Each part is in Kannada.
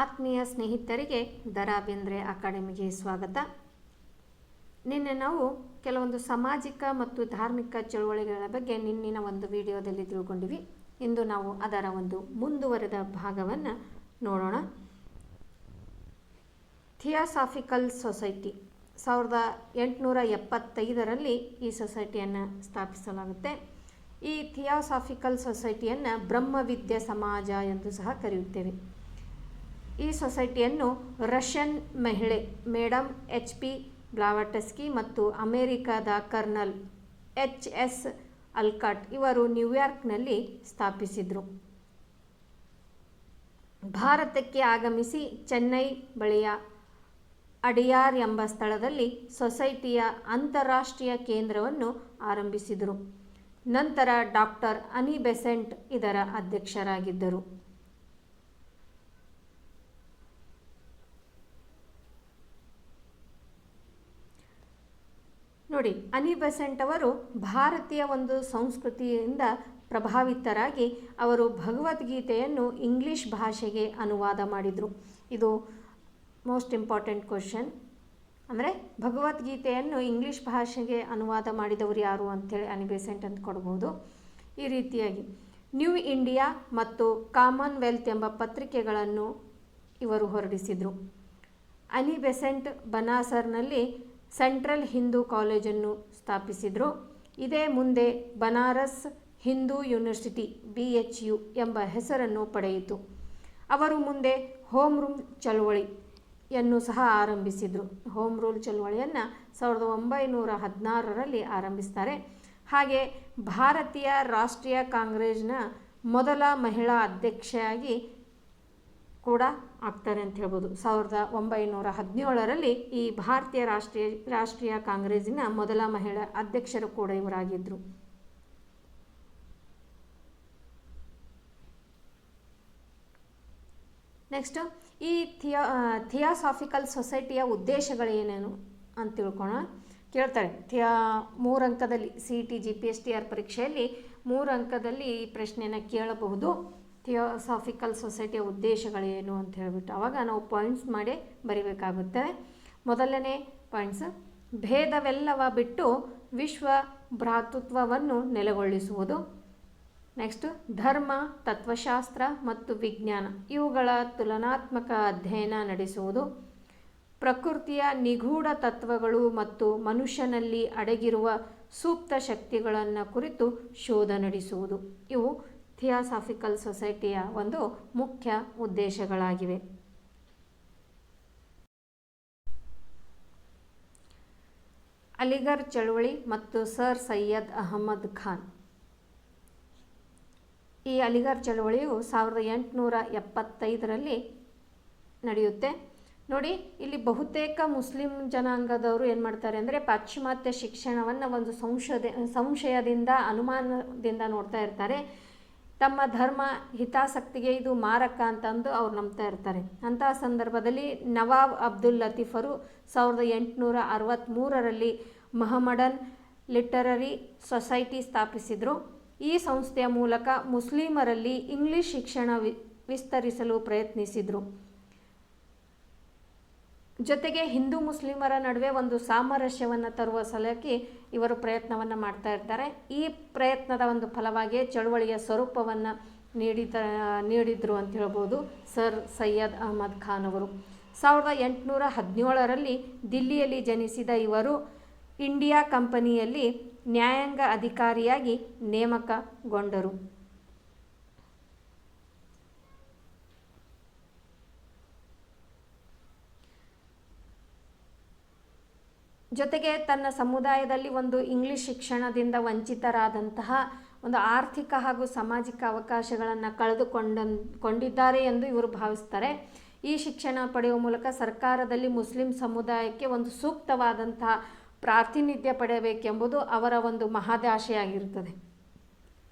ಆತ್ಮೀಯ ಸ್ನೇಹಿತರಿಗೆ ದರಾ ಬೇಂದ್ರೆ ಅಕಾಡೆಮಿಗೆ ಸ್ವಾಗತ. ನಿನ್ನೆ ನಾವು ಕೆಲವೊಂದು ಸಾಮಾಜಿಕ ಮತ್ತು ಧಾರ್ಮಿಕ ಚಳುವಳಿಗಳ ಬಗ್ಗೆ ನಿನ್ನಿನ ಒಂದು ವಿಡಿಯೋದಲ್ಲಿ ತಿಳ್ಕೊಂಡಿವಿ. ಇಂದು ನಾವು ಅದರ ಒಂದು ಮುಂದುವರೆದ ಭಾಗವನ್ನು ನೋಡೋಣ. Theosophical society. ಸಾವಿರದ ಎಂಟುನೂರ ಎಪ್ಪತ್ತೈದರಲ್ಲಿ ಈ ಸೊಸೈಟಿಯನ್ನು ಸ್ಥಾಪಿಸಲಾಗುತ್ತೆ. ಈ ಥಿಯಾಸಾಫಿಕಲ್ ಸೊಸೈಟಿಯನ್ನು ಬ್ರಹ್ಮವಿದ್ಯೆ ಸಮಾಜ ಎಂದು ಸಹ ಕರೆಯುತ್ತೇವೆ. ಈ ಸೊಸೈಟಿಯನ್ನು ರಷ್ಯನ್ ಮಹಿಳೆ ಮೇಡಮ್ ಎಚ್ ಪಿ ಬ್ಲಾವಟಸ್ಕಿ ಮತ್ತು ಅಮೆರಿಕದ ಕರ್ನಲ್ ಎಚ್ ಎಸ್ ಅಲ್ಕಾಟ್ ಇವರು ನ್ಯೂಯಾರ್ಕ್ನಲ್ಲಿ ಸ್ಥಾಪಿಸಿದರು. ಭಾರತಕ್ಕೆ ಆಗಮಿಸಿ ಚೆನ್ನೈ ಬಳಿಯ ಅಡಿಯಾರ್ ಎಂಬ ಸ್ಥಳದಲ್ಲಿ ಸೊಸೈಟಿಯ ಅಂತಾರಾಷ್ಟ್ರೀಯ ಕೇಂದ್ರವನ್ನು ಆರಂಭಿಸಿದರು. ನಂತರ ಡಾಕ್ಟರ್ ಅನಿ ಬೆಸೆಂಟ್ ಇದರ ಅಧ್ಯಕ್ಷರಾಗಿದ್ದರು. ನೋಡಿ ಅನಿ ಬೆಸೆಂಟ್ ಅವರು ಭಾರತೀಯ ಒಂದು ಸಂಸ್ಕೃತಿಯಿಂದ ಪ್ರಭಾವಿತರಾಗಿ ಅವರು ಭಗವದ್ಗೀತೆಯನ್ನು ಇಂಗ್ಲಿಷ್ ಭಾಷೆಗೆ ಅನುವಾದ ಮಾಡಿದರು. ಇದು ಮೋಸ್ಟ್ ಇಂಪಾರ್ಟೆಂಟ್ ಕ್ವಶನ್ ಅಂದರೆ ಭಗವದ್ಗೀತೆಯನ್ನು ಇಂಗ್ಲಿಷ್ ಭಾಷೆಗೆ ಅನುವಾದ ಮಾಡಿದವರು ಯಾರು ಅಂಥೇಳಿ ಅನಿ ಬೆಸೆಂಟ್ ಅಂತ ಕೊಡ್ಬೋದು. ಈ ರೀತಿಯಾಗಿ, ನ್ಯೂ ಇಂಡಿಯಾ ಮತ್ತು ಕಾಮನ್ವೆಲ್ತ್ ಎಂಬ ಪತ್ರಿಕೆಗಳನ್ನು ಇವರು ಹೊರಡಿಸಿದರು. ಅನಿ ಬೆಸೆಂಟ್ ಬನಾಸರ್ನಲ್ಲಿ ಸೆಂಟ್ರಲ್ ಹಿಂದೂ ಕಾಲೇಜನ್ನು ಸ್ಥಾಪಿಸಿದರು. ಇದೇ ಮುಂದೆ Banaras Hindu university B H U ಎಂಬ ಹೆಸರನ್ನು ಪಡೆಯಿತು. ಅವರು ಮುಂದೆ ಹೋಮ್ ರೂಮ್ ಚಳವಳಿಯನ್ನು ಸಹ ಆರಂಭಿಸಿದರು. ಹೋಮ್ ರೂಲ್ ಚಳವಳಿಯನ್ನು ಸಾವಿರದ ಒಂಬೈನೂರ ಹದಿನಾರರಲ್ಲಿ ಆರಂಭಿಸ್ತಾರೆ. ಹಾಗೆ ಭಾರತೀಯ ರಾಷ್ಟ್ರೀಯ ಕಾಂಗ್ರೆಸ್ನ ಮೊದಲ ಮಹಿಳಾ ಅಧ್ಯಕ್ಷೆಯಾಗಿ ಕೂಡ ಆಗ್ತಾರೆ ಅಂತ ಹೇಳ್ಬೋದು. ಸಾವಿರದ ಒಂಬೈನೂರ ಹದಿನೇಳರಲ್ಲಿ ಈ ಭಾರತೀಯ ರಾಷ್ಟ್ರೀಯ ರಾಷ್ಟ್ರೀಯ ಕಾಂಗ್ರೆಸ್ಸಿನ ಮೊದಲ ಮಹಿಳಾ ಅಧ್ಯಕ್ಷರು ಕೂಡ ಇವರಾಗಿದ್ದರು ನೆಕ್ಸ್ಟ್ ಈ ಥಿಯಾ ಥಿಯಾಸಾಫಿಕಲ್ ಸೊಸೈಟಿಯ ಉದ್ದೇಶಗಳೇನೇನು ಅಂತ ತಿಳ್ಕೊಣ ಕೇಳ್ತಾರೆ, ಥಿಯಾ ಮೂರು ಅಂಕದಲ್ಲಿ, C T, G P S T R ಪರೀಕ್ಷೆಯಲ್ಲಿ ಮೂರು ಅಂಕದಲ್ಲಿ ಈ ಪ್ರಶ್ನೆಯನ್ನು ಕೇಳಬಹುದು. ಥಿಯೋಸಾಫಿಕಲ್ ಸೊಸೈಟಿಯ ಉದ್ದೇಶಗಳೇನು ಅಂತ ಹೇಳಿಬಿಟ್ಟು ಆವಾಗ ನಾವು ಪಾಯಿಂಟ್ಸ್ ಮಾಡಿ ಬರಿಬೇಕಾಗುತ್ತೆ. ಮೊದಲನೇ ಪಾಯಿಂಟ್ಸ್ ಭೇದವೆಲ್ಲವ ಬಿಟ್ಟು ವಿಶ್ವ ಭ್ರಾತೃತ್ವವನ್ನು ನೆಲೆಗೊಳಿಸುವುದು. ನೆಕ್ಸ್ಟ್ ಧರ್ಮ, ತತ್ವಶಾಸ್ತ್ರ ಮತ್ತು ವಿಜ್ಞಾನ ಇವುಗಳ ತುಲನಾತ್ಮಕ ಅಧ್ಯಯನ ನಡೆಸುವುದು. ಪ್ರಕೃತಿಯ ನಿಗೂಢ ತತ್ವಗಳು ಮತ್ತು ಮನುಷ್ಯನಲ್ಲಿ ಅಡಗಿರುವ ಸೂಕ್ತ ಶಕ್ತಿಗಳನ್ನು ಕುರಿತು ಶೋಧ ನಡೆಸುವುದು. ಇವು ಥಿಯಾಸಾಫಿಕಲ್ ಸೊಸೈಟಿಯ ಒಂದು ಮುಖ್ಯ ಉದ್ದೇಶಗಳಾಗಿವೆ. ಅಲಿಗರ್ ಚಳುವಳಿ ಮತ್ತು ಸರ್ ಸೈಯದ್ ಅಹಮದ್ ಖಾನ್. ಈ ಅಲಿಗರ್ ಚಳವಳಿಯು ಸಾವಿರದ ಎಂಟುನೂರ ಎಪ್ಪತ್ತೈದರಲ್ಲಿ ನಡೆಯುತ್ತೆ. ನೋಡಿ, ಇಲ್ಲಿ ಬಹುತೇಕ ಮುಸ್ಲಿಂ ಜನಾಂಗದವರು ಏನು ಮಾಡ್ತಾರೆ ಅಂದರೆ ಪಾಶ್ಚಿಮಾತ್ಯ ಶಿಕ್ಷಣವನ್ನು ಒಂದು ಸಂಶೋಧ, ಸಂಶಯದಿಂದ, ಅನುಮಾನದಿಂದ ನೋಡ್ತಾ ಇರ್ತಾರೆ. ತಮ್ಮ ಧರ್ಮ ಹಿತಾಸಕ್ತಿಗೆ ಇದು ಮಾರಕ ಅಂತಂದು ಅವ್ರು ನಂಬ್ತಾ ಇರ್ತಾರೆ. ಅಂತಹ ಸಂದರ್ಭದಲ್ಲಿ ನವಾಬ್ ಅಬ್ದುಲ್ ಲತೀಫರು ಸಾವಿರದ ಎಂಟುನೂರ ಅರವತ್ತ್ಮೂರರಲ್ಲಿ ಮಹಮಡನ್ ಲಿಟರರಿ ಸೊಸೈಟಿ ಸ್ಥಾಪಿಸಿದರು. ಈ ಸಂಸ್ಥೆಯ ಮೂಲಕ ಮುಸ್ಲಿಮರಲ್ಲಿ ಇಂಗ್ಲಿಷ್ ಶಿಕ್ಷಣ ವಿಸ್ತರಿಸಲು ಪ್ರಯತ್ನಿಸಿದರು. ಜೊತೆಗೆ ಹಿಂದೂ ಮುಸ್ಲಿಮರ ನಡುವೆ ಒಂದು ಸಾಮರಸ್ಯವನ್ನು ತರುವ ಸಲಕ್ಕೆ ಇವರು ಪ್ರಯತ್ನವನ್ನು ಮಾಡ್ತಾ ಇರ್ತಾರೆ. ಈ ಪ್ರಯತ್ನದ ಒಂದು ಫಲವಾಗಿ ಚಳುವಳಿಯ ಸ್ವರೂಪವನ್ನು ನೀಡಿದ, ನೀಡಿದರು ಅಂತ ಹೇಳ್ಬೋದು ಸರ್ ಸೈಯದ್ ಅಹಮದ್ ಖಾನ್ ಅವರು. ಸಾವಿರದ ಎಂಟುನೂರ ಹದಿನೇಳರಲ್ಲಿ ದಿಲ್ಲಿಯಲ್ಲಿ ಜನಿಸಿದ ಇವರು ಇಂಡಿಯಾ ಕಂಪನಿಯಲ್ಲಿ ನ್ಯಾಯಾಂಗ ಅಧಿಕಾರಿಯಾಗಿ ನೇಮಕಗೊಂಡರು. ಜೊತೆಗೆ ತನ್ನ ಸಮುದಾಯದಲ್ಲಿ ಒಂದು ಇಂಗ್ಲಿಷ್ ಶಿಕ್ಷಣದಿಂದ ವಂಚಿತರಾದಂತಹ ಒಂದು ಆರ್ಥಿಕ ಹಾಗೂ ಸಾಮಾಜಿಕ ಅವಕಾಶಗಳನ್ನು ಕಳೆದುಕೊಂಡ, ಕೊಂಡಿದ್ದಾರೆ ಎಂದು ಇವರು ಭಾವಿಸ್ತಾರೆ. ಈ ಶಿಕ್ಷಣ ಪಡೆಯುವ ಮೂಲಕ ಸರ್ಕಾರದಲ್ಲಿ ಮುಸ್ಲಿಂ ಸಮುದಾಯಕ್ಕೆ ಒಂದು ಸೂಕ್ತವಾದಂತಹ ಪ್ರಾತಿನಿಧ್ಯ ಪಡೆಯಬೇಕೆಂಬುದು ಅವರ ಒಂದು ಮಹದಾಶೆಯಾಗಿರುತ್ತದೆ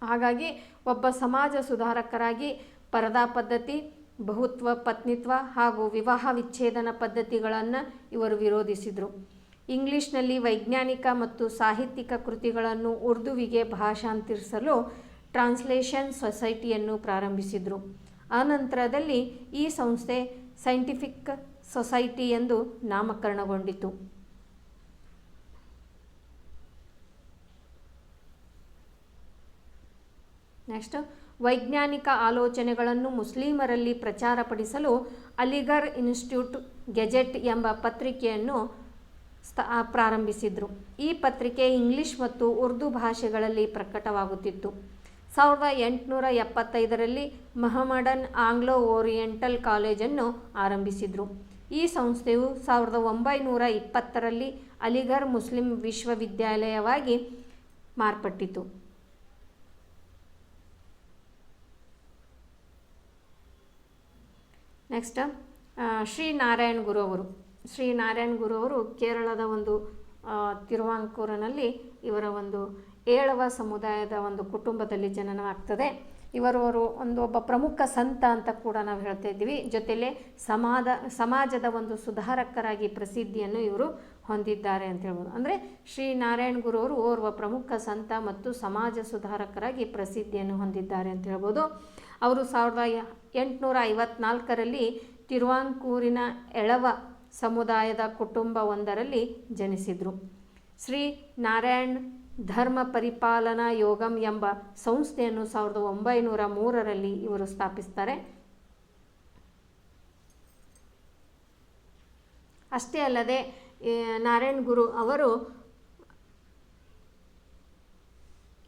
ಹಾಗಾಗಿ ಒಬ್ಬ ಸಮಾಜ ಸುಧಾರಕರಾಗಿ ಪರದಾ ಪದ್ಧತಿ, ಬಹುತ್ವ, ಪತ್ನಿತ್ವ ಹಾಗೂ ವಿವಾಹ ವಿಚ್ಛೇದನ ಪದ್ಧತಿಗಳನ್ನು ಇವರು ವಿರೋಧಿಸಿದರು. ಇಂಗ್ಲಿಷ್ನಲ್ಲಿ ವೈಜ್ಞಾನಿಕ ಮತ್ತು ಸಾಹಿತ್ಯಿಕ ಕೃತಿಗಳನ್ನು ಉರ್ದುವಿಗೆ ಭಾಷಾಂತರಿಸಲು ಟ್ರಾನ್ಸ್ಲೇಷನ್ ಸೊಸೈಟಿಯನ್ನು ಪ್ರಾರಂಭಿಸಿದರು. ಆನಂತರದಲ್ಲಿ ಈ ಸಂಸ್ಥೆ ಸೈಂಟಿಫಿಕ್ ಸೊಸೈಟಿ ಎಂದು ನಾಮಕರಣಗೊಂಡಿತು. ನೆಕ್ಸ್ಟ್, ವೈಜ್ಞಾನಿಕ ಆಲೋಚನೆಗಳನ್ನು ಮುಸ್ಲಿಮರಲ್ಲಿ ಪ್ರಚಾರಪಡಿಸಲು ಅಲಿಗರ್ ಇನ್ಸ್ಟಿಟ್ಯೂಟ್ ಗೆಜೆಟ್ ಎಂಬ ಪತ್ರಿಕೆಯನ್ನು ಪ್ರಾರಂಭಿಸಿದರು. ಈ ಪತ್ರಿಕೆ ಇಂಗ್ಲಿಷ್ ಮತ್ತು ಉರ್ದು ಭಾಷೆಗಳಲ್ಲಿ ಪ್ರಕಟವಾಗುತ್ತಿತ್ತು. ಸಾವಿರದ ಎಂಟುನೂರ ಎಪ್ಪತ್ತೈದರಲ್ಲಿ ಮಹಮಡನ್ ಆಂಗ್ಲೋ ಓರಿಯೆಂಟಲ್ ಕಾಲೇಜನ್ನು ಆರಂಭಿಸಿದರು. ಈ ಸಂಸ್ಥೆಯು ಸಾವಿರದ ಒಂಬೈನೂರ ಇಪ್ಪತ್ತರಲ್ಲಿ ಅಲಿಘರ್ ಮುಸ್ಲಿಂ ವಿಶ್ವವಿದ್ಯಾಲಯವಾಗಿ ಮಾರ್ಪಟ್ಟಿತು. ನೆಕ್ಸ್ಟ್ ಶ್ರೀ ನಾರಾಯಣ್ ಗುರು ಅವರು. ಶ್ರೀ ನಾರಾಯಣ್ ಗುರು ಅವರು ಕೇರಳದ ಒಂದು ತಿರುವಾಂಕೂರಿನಲ್ಲಿ ಇವರ ಒಂದು ಏಳವ ಸಮುದಾಯದ ಒಂದು ಕುಟುಂಬದಲ್ಲಿ ಜನನವಾಗ್ತದೆ ಇವರವರು ಒಂದು ಒಬ್ಬ ಪ್ರಮುಖ ಸಂತ ಅಂತ ಕೂಡ ನಾವು ಹೇಳ್ತಾ ಇದ್ದೀವಿ. ಜೊತೆಲೆ ಸಮಾದ, ಸಮಾಜದ ಒಂದು ಸುಧಾರಕರಾಗಿ ಪ್ರಸಿದ್ಧಿಯನ್ನು ಇವರು ಹೊಂದಿದ್ದಾರೆ ಅಂತ ಹೇಳ್ಬೋದು. ಅಂದರೆ ಶ್ರೀ ನಾರಾಯಣ್ ಗುರು ಅವರು ಓರ್ವ ಪ್ರಮುಖ ಸಂತ ಮತ್ತು ಸಮಾಜ ಸುಧಾರಕರಾಗಿ ಪ್ರಸಿದ್ಧಿಯನ್ನು ಹೊಂದಿದ್ದಾರೆ ಅಂತ ಹೇಳ್ಬೋದು. ಅವರು ಸಾವಿರದ ಎಂಟುನೂರ ಐವತ್ನಾಲ್ಕರಲ್ಲಿ ತಿರುವಾಂಕೂರಿನ ಎಳವ ಸಮುದಾಯದ ಕುಟುಂಬವೊಂದರಲ್ಲಿ ಜನಿಸಿದರು. ಶ್ರೀ ನಾರಾಯಣ್ ಧರ್ಮ ಪರಿಪಾಲನಾ ಯೋಗಂ ಎಂಬ ಸಂಸ್ಥೆಯನ್ನು ಸಾವಿರದ ಒಂಬೈನೂರ ಮೂರರಲ್ಲಿ ಇವರು ಸ್ಥಾಪಿಸ್ತಾರೆ. ಅಷ್ಟೇ ಅಲ್ಲದೆ ನಾರಾಯಣ್ ಗುರು ಅವರು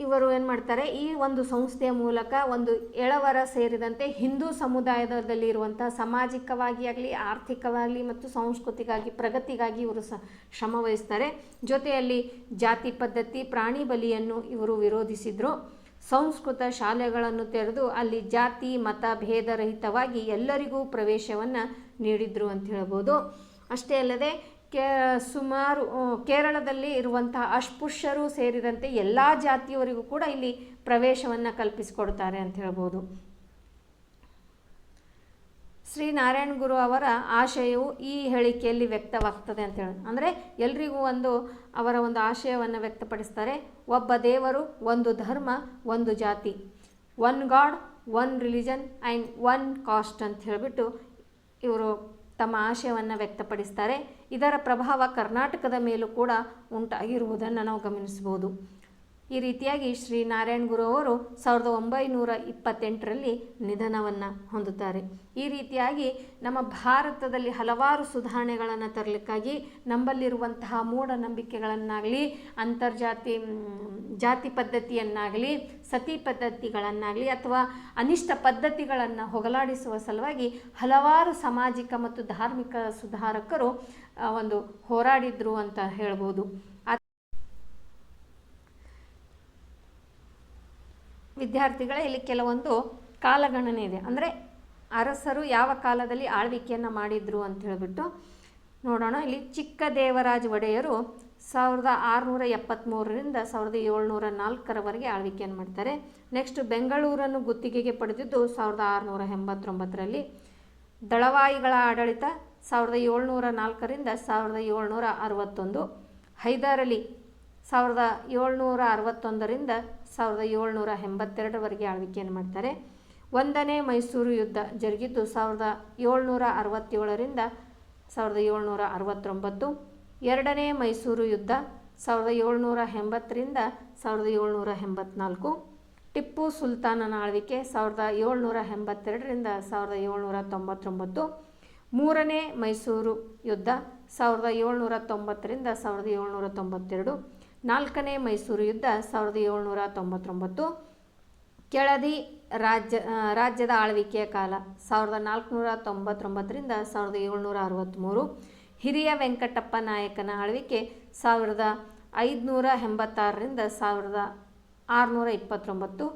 ಇವರು ಏನು ಮಾಡ್ತಾರೆ, ಈ ಒಂದು ಸಂಸ್ಥೆಯ ಮೂಲಕ ಒಂದು ಎಳವರ ಸೇರಿದಂತೆ ಹಿಂದೂ ಸಮುದಾಯದಲ್ಲಿ ಇರುವಂತಹ ಸಾಮಾಜಿಕವಾಗಿ ಆಗಲಿ, ಆರ್ಥಿಕವಾಗಿ ಮತ್ತು ಸಾಂಸ್ಕೃತಿಗಾಗಿ, ಪ್ರಗತಿಗಾಗಿ ಇವರು ಸ ಶ್ರಮ ವಹಿಸ್ತಾರೆ. ಜೊತೆಯಲ್ಲಿ ಜಾತಿ ಪದ್ಧತಿ, ಪ್ರಾಣಿ ಬಲಿಯನ್ನು ಇವರು ವಿರೋಧಿಸಿದರು. ಸಂಸ್ಕೃತ ಶಾಲೆಗಳನ್ನು ತೆರೆದು ಅಲ್ಲಿ ಜಾತಿ, ಮತ ಭೇದರಹಿತವಾಗಿ ಎಲ್ಲರಿಗೂ ಪ್ರವೇಶವನ್ನು ನೀಡಿದರು ಅಂತ ಹೇಳ್ಬೋದು. ಅಷ್ಟೇ ಅಲ್ಲದೆ ಕೇ, ಸುಮಾರು ಕೇರಳದಲ್ಲಿ ಇರುವಂತಹ ಅಸ್ಪೃಶ್ಯರು ಸೇರಿದಂತೆ ಎಲ್ಲ ಜಾತಿಯವರಿಗೂ ಕೂಡ ಇಲ್ಲಿ ಪ್ರವೇಶವನ್ನು ಕಲ್ಪಿಸಿಕೊಡ್ತಾರೆ ಅಂತ ಹೇಳ್ಬೋದು. ಶ್ರೀ ನಾರಾಯಣ ಗುರು ಅವರ ಆಶಯವು ಈ ಹೇಳಿಕೆಯಲ್ಲಿ ವ್ಯಕ್ತವಾಗ್ತದೆ ಅಂತ ಹೇಳಿ ಅಂದರೆ ಎಲ್ರಿಗೂ ಒಂದು ಅವರ ಒಂದು ಆಶಯವನ್ನು ವ್ಯಕ್ತಪಡಿಸ್ತಾರೆ. ಒಬ್ಬ ದೇವರು, ಒಂದು ಧರ್ಮ, ಒಂದು ಜಾತಿ. One god, one religion and one caste ಅಂತ ಹೇಳಿಬಿಟ್ಟು ಇವರು ತಮ್ಮ ಆಶಯವನ್ನು ವ್ಯಕ್ತಪಡಿಸ್ತಾರೆ. ಇದರ ಪ್ರಭಾವ ಕರ್ನಾಟಕದ ಮೇಲೂ ಕೂಡ ಉಂಟಾಗಿರುವುದನ್ನು ನಾವು ಗಮನಿಸ್ಬೋದು ಈ ರೀತಿಯಾಗಿ ಶ್ರೀ ನಾರಾಯಣ ಗುರು ಅವರು ಸಾವಿರದ ಒಂಬೈನೂರ ಇಪ್ಪತ್ತೆಂಟರಲ್ಲಿ ನಿಧನವನ್ನು ಹೊಂದುತ್ತಾರೆ. ಈ ರೀತಿಯಾಗಿ ನಮ್ಮ ಭಾರತದಲ್ಲಿ ಹಲವಾರು ಸುಧಾರಣೆಗಳನ್ನು ತರಲಿಕ್ಕಾಗಿ ನಂಬಲ್ಲಿರುವಂತಹ ಮೂಢನಂಬಿಕೆಗಳನ್ನಾಗಲಿ, ಅಂತರ್ಜಾತಿ ಜಾತಿ ಪದ್ಧತಿಯನ್ನಾಗಲಿ, ಸತಿ ಪದ್ಧತಿಗಳನ್ನಾಗಲಿ ಅಥವಾ ಅನಿಷ್ಟ ಪದ್ಧತಿಗಳನ್ನು ಹೊಗಲಾಡಿಸುವ ಸಲುವಾಗಿ ಹಲವಾರು ಸಾಮಾಜಿಕ ಮತ್ತು ಧಾರ್ಮಿಕ ಸುಧಾರಕರು ಒಂದು ಹೋರಾಡಿದ್ರು ಅಂತ ಹೇಳ್ಬೋದು. ವಿದ್ಯಾರ್ಥಿಗಳೇ ಇಲ್ಲಿ ಕೆಲವೊಂದು ಕಾಲಗಣನೆ ಇದೆ. ಅಂದರೆ ಅರಸರು ಯಾವ ಕಾಲದಲ್ಲಿ ಆಳ್ವಿಕೆಯನ್ನು ಮಾಡಿದ್ರು ಅಂತ ಹೇಳಿಬಿಟ್ಟು ನೋಡೋಣ. ಇಲ್ಲಿ ಚಿಕ್ಕ ದೇವರಾಜ ಒಡೆಯರು ಸಾವಿರದ ಆರುನೂರ ಎಪ್ಪತ್ತ್ಮೂರರಿಂದ ಸಾವಿರದ ಏಳ್ನೂರ ನಾಲ್ಕರವರೆಗೆ ಆಳ್ವಿಕೆಯನ್ನು ಮಾಡ್ತಾರೆ. ನೆಕ್ಸ್ಟ್ ಬೆಂಗಳೂರನ್ನು ಗುತ್ತಿಗೆಗೆ ಪಡೆದಿದ್ದು ಸಾವಿರದ ಆರುನೂರ ಎಂಬತ್ತೊಂಬತ್ತರಲ್ಲಿ. ದಳವಾಯಿಗಳ ಆಡಳಿತ ಸಾವಿರದ ಏಳ್ನೂರ ನಾಲ್ಕರಿಂದ ಸಾವಿರದ ಏಳ್ನೂರ ಅರವತ್ತೊಂದು. ಹೈದರ್ ಅಲಿ ಸಾವಿರದ ಏಳ್ನೂರ ಅರವತ್ತೊಂದರಿಂದ ಸಾವಿರದ ಏಳ್ನೂರ ಎಂಬತ್ತೆರಡರವರೆಗೆ ಆಳ್ವಿಕೆಯನ್ನು ಮಾಡ್ತಾರೆ ಒಂದನೇ ಮೈಸೂರು ಯುದ್ಧ ಜರುಗಿದ್ದು ಸಾವಿರದ ಏಳ್ನೂರ ಅರವತ್ತೇಳರಿಂದ ಸಾವಿರದ ಏಳ್ನೂರ ಅರವತ್ತೊಂಬತ್ತು ಎರಡನೇ ಮೈಸೂರು ಯುದ್ಧ ಸಾವಿರದ ಏಳ್ನೂರ ಎಂಬತ್ತರಿಂದ ಸಾವಿರದ ಏಳ್ನೂರ ಎಂಬತ್ನಾಲ್ಕು ಟಿಪ್ಪು ಸುಲ್ತಾನನ ಆಳ್ವಿಕೆ ಸಾವಿರದ ಏಳ್ನೂರ ಎಂಬತ್ತೆರಡರಿಂದ ಸಾವಿರದ ಏಳ್ನೂರ ತೊಂಬತ್ತೊಂಬತ್ತು ಮೂರನೇ ಮೈಸೂರು ಯುದ್ಧ ಸಾವಿರದ ಏಳ್ನೂರ ತೊಂಬತ್ತರಿಂದ ಸಾವಿರದ ಏಳ್ನೂರ ತೊಂಬತ್ತೆರಡು ನಾಲ್ಕನೇ ಮೈಸೂರು ಯುದ್ಧ ಸಾವಿರದ ಏಳ್ನೂರ ತೊಂಬತ್ತೊಂಬತ್ತು. ಕೆಳದಿ ರಾಜ್ಯ ರಾಜ್ಯದ ಆಳ್ವಿಕೆಯ ಕಾಲ ಸಾವಿರದ ನಾಲ್ಕುನೂರ ತೊಂಬತ್ತೊಂಬತ್ತರಿಂದ ಸಾವಿರದ ಏಳ್ನೂರ ಅರವತ್ತ್ಮೂರು ಹಿರಿಯ ವೆಂಕಟಪ್ಪ ನಾಯಕನ ಆಳ್ವಿಕೆ ಸಾವಿರದ ಐದುನೂರ ಎಂಬತ್ತಾರರಿಂದ ಸಾವಿರದ ಆರುನೂರ ಇಪ್ಪತ್ತೊಂಬತ್ತು.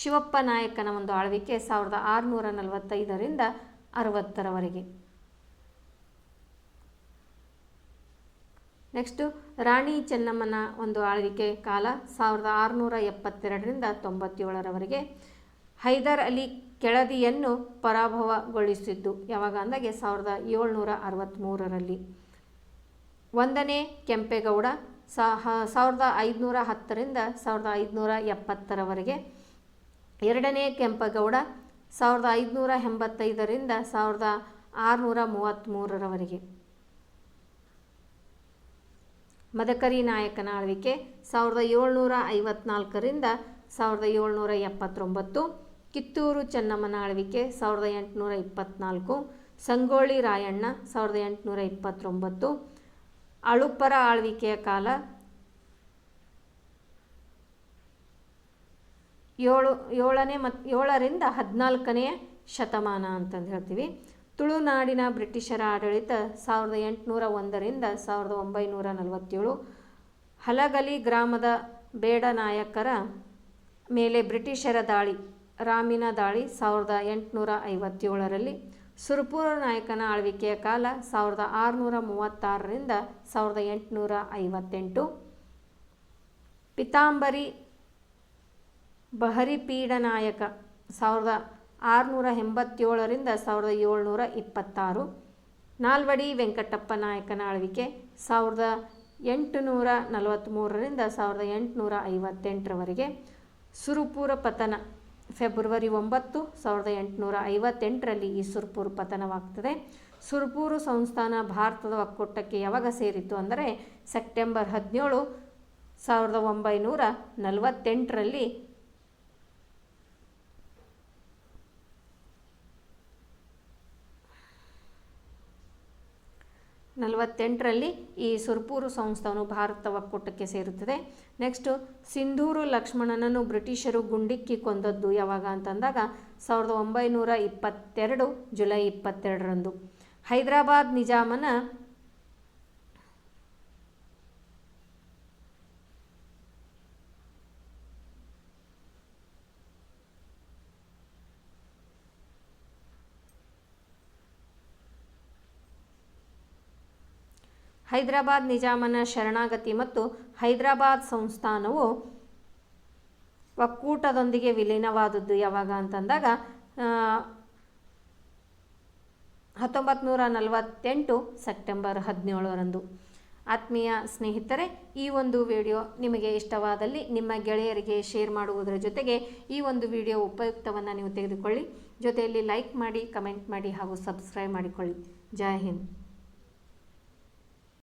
ಶಿವಪ್ಪ ನಾಯಕನ ಒಂದು ಆಳ್ವಿಕೆ ಸಾವಿರದ ಆರುನೂರ ನಲವತ್ತೈದರಿಂದ ಅರವತ್ತರವರೆಗೆ. ನೆಕ್ಸ್ಟು ರಾಣಿ ಚೆನ್ನಮ್ಮನ ಒಂದು ಆಳ್ವಿಕೆ ಕಾಲ ಸಾವಿರದ ಆರುನೂರ ಎಪ್ಪತ್ತೆರಡರಿಂದ ತೊಂಬತ್ತೇಳರವರೆಗೆ ಹೈದರ್ ಅಲಿ ಕೆಳದಿಯನ್ನು ಪರಾಭವಗೊಳಿಸಿದ್ದು. ಯಾವಾಗ ಅಂದಾಗೆ ಸಾವಿರದ ಏಳ್ನೂರ ಅರವತ್ತ್ಮೂರರಲ್ಲಿ ಒಂದನೇ ಕೆಂಪೇಗೌಡ ಸಹ ಸಾವಿರದ ಐದುನೂರ ಹತ್ತರಿಂದ ಸಾವಿರದ ಐದುನೂರ ಎಪ್ಪತ್ತರವರೆಗೆ. ಎರಡನೇ ಕೆಂಪೇಗೌಡ ಸಾವಿರದ ಐದುನೂರ ಎಂಬತ್ತೈದರಿಂದ ಸಾವಿರದ ಆರುನೂರ ಮೂವತ್ತ್ಮೂರರವರೆಗೆ ಮದಕರಿ ನಾಯಕನ ಆಳ್ವಿಕೆ ಸಾವಿರದ ಏಳ್ನೂರ ಐವತ್ನಾಲ್ಕರಿಂದ ಸಾವಿರದ ಏಳ್ನೂರ ಎಪ್ಪತ್ತೊಂಬತ್ತು. ಕಿತ್ತೂರು ಚೆನ್ನಮ್ಮನ ಆಳ್ವಿಕೆ ಸಾವಿರದ ಎಂಟುನೂರ ಇಪ್ಪತ್ತ್ನಾಲ್ಕು ಸಂಗೋಳಿ ರಾಯಣ್ಣ ಸಾವಿರದ ಎಂಟುನೂರ ಇಪ್ಪತ್ತೊಂಬತ್ತು. ಅಳುಪ್ಪರ ಆಳ್ವಿಕೆಯ ಕಾಲ ಏಳು, ಏಳನೇ ಮತ್ತು ಏಳರಿಂದ ಹದಿನಾಲ್ಕನೆಯ ಶತಮಾನ ಅಂತಂದು ಹೇಳ್ತೀವಿ. ತುಳುನಾಡಿನ ಬ್ರಿಟಿಷರ ಆಡಳಿತ ಸಾವಿರದ ಎಂಟುನೂರ ಒಂದರಿಂದ ಸಾವಿರದ ಒಂಬೈನೂರ ನಲವತ್ತೇಳು. ಹಲಗಲಿ ಗ್ರಾಮದ ಬೇಡ ನಾಯಕರ ಮೇಲೆ ಬ್ರಿಟಿಷರ ದಾಳಿ, ರಾಮಿನ ದಾಳಿ ಸಾವಿರದ ಎಂಟುನೂರ ಐವತ್ತೇಳರಲ್ಲಿ. ಸುರಪುರ ನಾಯಕನ ಆಳ್ವಿಕೆಯ ಕಾಲ ಸಾವಿರದ ಆರುನೂರ ಮೂವತ್ತಾರರಿಂದ ಸಾವಿರದ ಎಂಟುನೂರ ಐವತ್ತೆಂಟು. ಪಿತಾಂಬರಿ ಬಹರಿಪೀಡನಾಯಕ ಸಾವಿರದ ಆರುನೂರ ಎಂಬತ್ತೇಳರಿಂದ ಸಾವಿರದ ಏಳ್ನೂರ ಇಪ್ಪತ್ತಾರು ನಾಲ್ವಡಿ ವೆಂಕಟಪ್ಪ ನಾಯಕನ ಆಳ್ವಿಕೆ ಸಾವಿರದ ಎಂಟುನೂರ ನಲವತ್ತ್ಮೂರರಿಂದ ಸಾವಿರದ ಎಂಟುನೂರ ಐವತ್ತೆಂಟರವರೆಗೆ ಸುರುಪುರ ಪತನ, ಫೆಬ್ರವರಿ ಒಂಬತ್ತು, ಸಾವಿರದ ಎಂಟುನೂರ ಐವತ್ತೆಂಟರಲ್ಲಿ ಈ ಸುರ್ಪುರ್ ಪತನವಾಗ್ತದೆ. ಸುರ್ಪೂರು ಸಂಸ್ಥಾನ ಭಾರತದ ಒಕ್ಕೂಟಕ್ಕೆ ಯಾವಾಗ ಸೇರಿತ್ತು ಅಂದರೆ ಸೆಪ್ಟೆಂಬರ್ ಹದಿನೇಳು, ಸಾವಿರದ ಒಂಬೈನೂರ ನಲವತ್ತೆಂಟರಲ್ಲಿ ನಲವತ್ತೆಂಟರಲ್ಲಿ ಈ ಸುರ್ಪೂರು ಸಂಸ್ಥಾನು ಭಾರತ ಒಕ್ಕೂಟಕ್ಕೆ ಸೇರುತ್ತದೆ. ನೆಕ್ಸ್ಟು, ಸಿಂಧೂರು ಲಕ್ಷ್ಮಣನನ್ನು ಬ್ರಿಟಿಷರು ಗುಂಡಿಕ್ಕಿ ಕೊಂದದ್ದು ಯಾವಾಗ ಅಂತಂದಾಗ ಸಾವಿರದ ಒಂಬೈನೂರ ಇಪ್ಪತ್ತೆರಡು ಜುಲೈ ಇಪ್ಪತ್ತೆರಡರಂದು. ಹೈದರಾಬಾದ್ ನಿಜಾಮನ ಹೈದರಾಬಾದ್ ನಿಜಾಮನ ಶರಣಾಗತಿ ಮತ್ತು ಹೈದರಾಬಾದ್ ಸಂಸ್ಥಾನವು ಒಕ್ಕೂಟದೊಂದಿಗೆ ವಿಲೀನವಾದದ್ದು ಯಾವಾಗ ಅಂತಂದಾಗ ಹತ್ತೊಂಬತ್ತು ನೂರ ನಲವತ್ತೆಂಟು ಸೆಪ್ಟೆಂಬರ್ ಹದಿನೇಳರಂದು. ಆತ್ಮೀಯ ಸ್ನೇಹಿತರೆ, ಈ ಒಂದು ವಿಡಿಯೋ ನಿಮಗೆ ಇಷ್ಟವಾದಲ್ಲಿ ನಿಮ್ಮ ಗೆಳೆಯರಿಗೆ ಶೇರ್ ಮಾಡುವುದರ ಜೊತೆಗೆ ಈ ಒಂದು ವಿಡಿಯೋ ಉಪಯುಕ್ತವನ್ನು ನೀವು ತೆಗೆದುಕೊಳ್ಳಿ. ಜೊತೆಯಲ್ಲಿ ಲೈಕ್ ಮಾಡಿ, ಕಮೆಂಟ್ ಮಾಡಿ ಹಾಗೂ ಸಬ್ಸ್ಕ್ರೈಬ್ ಮಾಡಿಕೊಳ್ಳಿ. ಜೈ ಹಿಂದ್.